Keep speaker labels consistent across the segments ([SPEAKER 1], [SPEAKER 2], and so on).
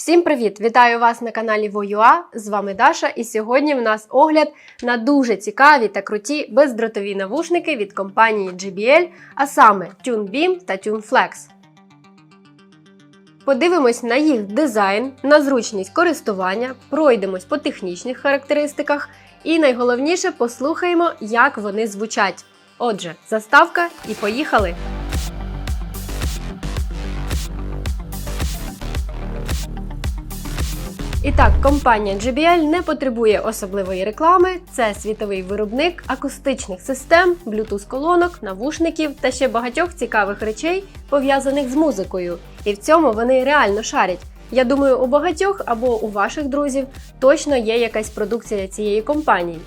[SPEAKER 1] Всім привіт! Вітаю вас на каналі Воюа. З вами Даша, і сьогодні в нас огляд на дуже цікаві та круті бездротові навушники від компанії JBL, а саме TuneBeam та TuneFlex. Подивимось на їх дизайн, на зручність користування, пройдемось по технічних характеристиках і найголовніше послухаємо, як вони звучать. Отже, заставка і поїхали! І так, компанія JBL не потребує особливої реклами. Це світовий виробник акустичних систем, Bluetooth-колонок, навушників та ще багатьох цікавих речей, пов'язаних з музикою. І в цьому вони реально шарять. Я думаю, у багатьох або у ваших друзів точно є якась продукція цієї компанії.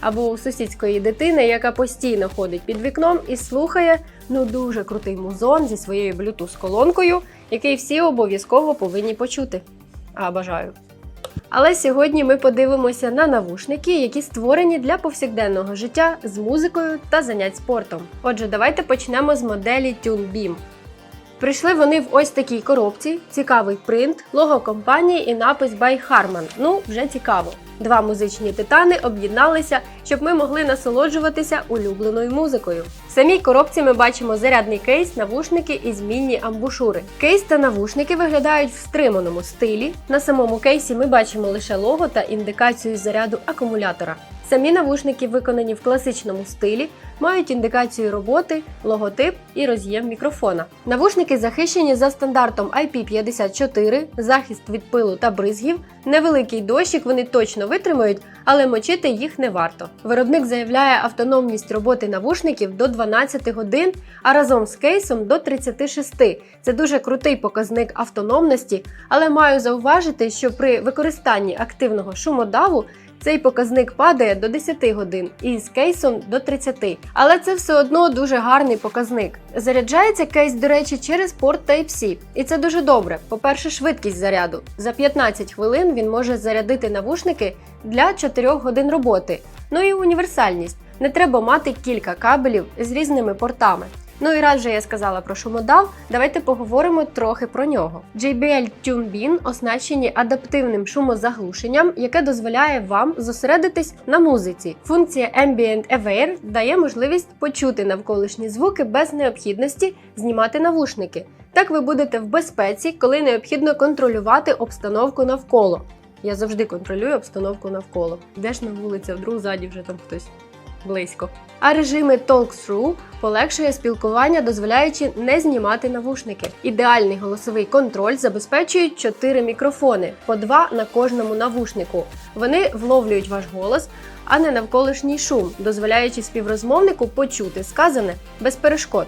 [SPEAKER 1] Або у сусідської дитини, яка постійно ходить під вікном і слухає ну дуже крутий музон зі своєю Bluetooth-колонкою, який всі обов'язково повинні почути. А бажаю. Але сьогодні ми подивимося на навушники, які створені для повсякденного життя з музикою та занять спортом. Отже, давайте почнемо з моделі TuneBeam. Прийшли вони в ось такій коробці, цікавий принт, лого компанії і напис By Harman. Ну, вже цікаво. Два музичні титани об'єдналися, щоб ми могли насолоджуватися улюбленою музикою. В самій коробці ми бачимо зарядний кейс, навушники і змінні амбушури. Кейс та навушники виглядають в стриманому стилі. На самому кейсі ми бачимо лише лого та індикацію заряду акумулятора. Самі навушники виконані в класичному стилі, мають індикацію роботи, логотип і роз'єм мікрофона. Навушники захищені за стандартом IP54, захист від пилу та бризгів. Невеликий дощик вони точно витримають, але мочити їх не варто. Виробник заявляє автономність роботи навушників до 12 годин, а разом з кейсом до 36. Це дуже крутий показник автономності, але маю зауважити, що при використанні активного шумодаву цей показник падає до 10 годин і з кейсом до 30. Але це все одно дуже гарний показник. Заряджається кейс, до речі, через порт Type-C. І це дуже добре. По-перше, швидкість заряду. За 15 хвилин він може зарядити навушники для 4 годин роботи. Ну і універсальність. Не треба мати кілька кабелів з різними портами. Ну і раз же я сказала про шумодав, давайте поговоримо трохи про нього. JBL TuneBeam оснащені адаптивним шумозаглушенням, яке дозволяє вам зосередитись на музиці. Функція Ambient Aware дає можливість почути навколишні звуки без необхідності знімати навушники. Так ви будете в безпеці, коли необхідно контролювати обстановку навколо. Я завжди контролюю обстановку навколо. Йдеш на вулицю, вдруг ззаді вже там хтось близько. А режими Talk-Through полегшує спілкування, дозволяючи не знімати навушники. Ідеальний голосовий контроль забезпечують 4 мікрофони, по 2 на кожному навушнику. Вони вловлюють ваш голос, а не навколишній шум, дозволяючи співрозмовнику почути сказане без перешкод.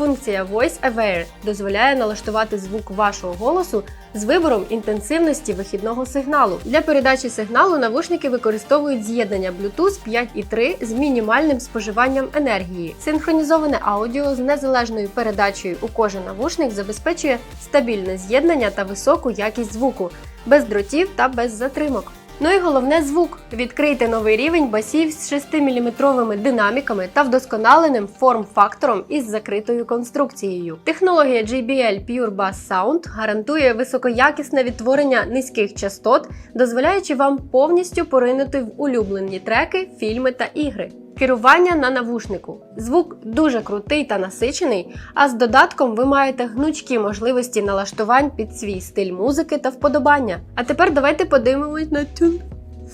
[SPEAKER 1] Функція Voice Aware дозволяє налаштувати звук вашого голосу з вибором інтенсивності вихідного сигналу. Для передачі сигналу навушники використовують з'єднання Bluetooth 5.3 з мінімальним споживанням енергії. Синхронізоване аудіо з незалежною передачею у кожен навушник забезпечує стабільне з'єднання та високу якість звуку, без дротів та без затримок. Ну і головне звук. Відкрийте новий рівень басів з 6-мм динаміками та вдосконаленим форм-фактором із закритою конструкцією. Технологія JBL Pure Bass Sound гарантує високоякісне відтворення низьких частот, дозволяючи вам повністю поринути в улюблені треки, фільми та ігри. Керування на навушнику. Звук дуже крутий та насичений, а з додатком ви маєте гнучкі можливості налаштувань під свій стиль музики та вподобання. А тепер давайте подивимось на Tune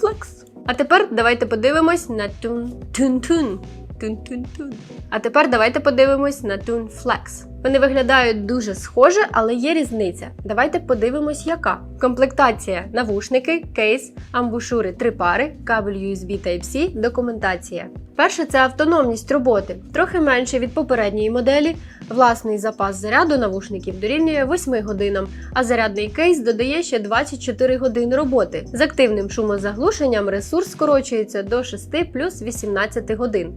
[SPEAKER 1] флекс. А тепер давайте подивимось на Tune Tune Tune. Tune Tune Tune. А тепер давайте подивимось на Tune Flex. Вони виглядають дуже схоже, але є різниця. Давайте подивимось, яка. Комплектація, навушники, кейс, амбушури, три пари, кабель USB Type-C, документація. Перше це автономність роботи, трохи менше від попередньої моделі. Власний запас заряду навушників дорівнює 8 годинам, а зарядний кейс додає ще 24 години роботи. З активним шумозаглушенням ресурс скорочується до 6 плюс 18 годин.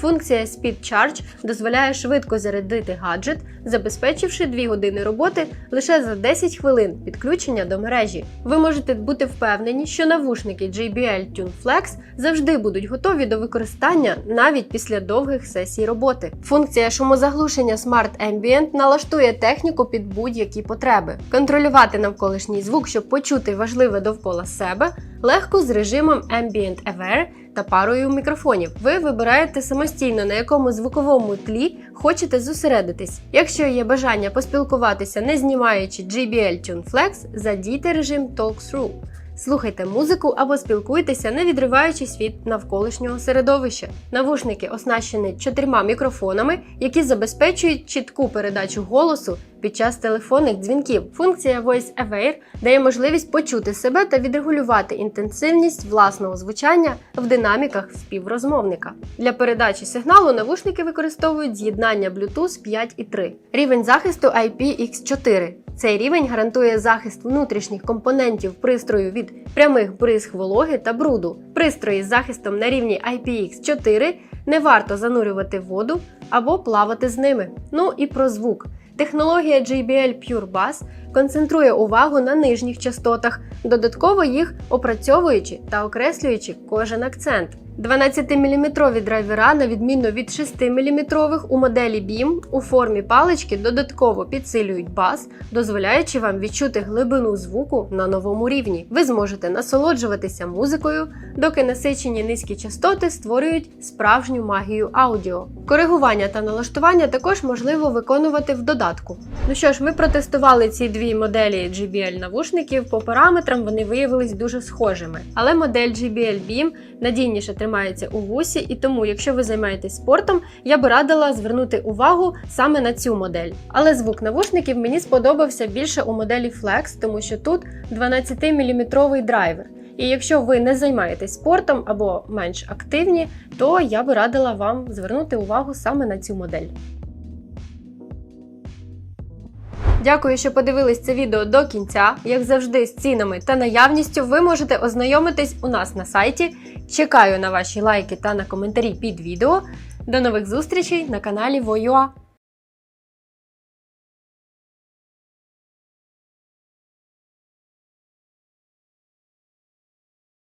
[SPEAKER 1] Функція Speed Charge дозволяє швидко зарядити гаджет, забезпечивши 2 години роботи лише за 10 хвилин підключення до мережі. Ви можете бути впевнені, що навушники JBL Tune Flex завжди будуть готові до використання навіть після довгих сесій роботи. Функція шумозаглушення Smart Ambient налаштує техніку під будь-які потреби. Контролювати навколишній звук, щоб почути важливе довкола себе, легко з режимом Ambient Aware та парою мікрофонів. Ви вибираєте самостійно, на якому звуковому тлі хочете зосередитись. Якщо є бажання поспілкуватися, не знімаючи JBL Tune Flex, задійте режим Talk Through. Слухайте музику або спілкуйтеся, не відриваючись від навколишнього середовища. Навушники оснащені чотирма мікрофонами, які забезпечують чітку передачу голосу під час телефонних дзвінків. Функція Voice Aware дає можливість почути себе та відрегулювати інтенсивність власного звучання в динаміках співрозмовника. Для передачі сигналу навушники використовують з'єднання Bluetooth 5.3. Рівень захисту IPX4. Цей рівень гарантує захист внутрішніх компонентів пристрою від прямих бризг вологи та бруду. Пристрої з захистом на рівні IPX4 не варто занурювати воду або плавати з ними. Ну і про звук. Технологія JBL Pure Bass концентрує увагу на нижніх частотах, додатково їх опрацьовуючи та окреслюючи кожен акцент. 12-мм драйвера, на відміну від 6-мм у моделі BIM, у формі палички додатково підсилюють бас, дозволяючи вам відчути глибину звуку на новому рівні. Ви зможете насолоджуватися музикою, доки насичені низькі частоти створюють справжню магію аудіо. Коригування та налаштування також можливо виконувати в додатку. Ну що ж, ми протестували ці дві моделі JBL навушників. По параметрам вони виявились дуже схожими. Але модель JBL Beam надійніше тримається у вусі, і тому, якщо ви займаєтесь спортом, я би радила звернути увагу саме на цю модель. Але звук навушників мені сподобався більше у моделі Flex, тому що тут 12-мм драйвер. І якщо ви не займаєтесь спортом або менш активні, то я би радила вам звернути увагу саме на цю модель. Дякую, що подивились це відео до кінця. Як завжди, з цінами та наявністю ви можете ознайомитись у нас на сайті. Чекаю на ваші лайки та на коментарі під відео. До нових зустрічей на каналі Воюа.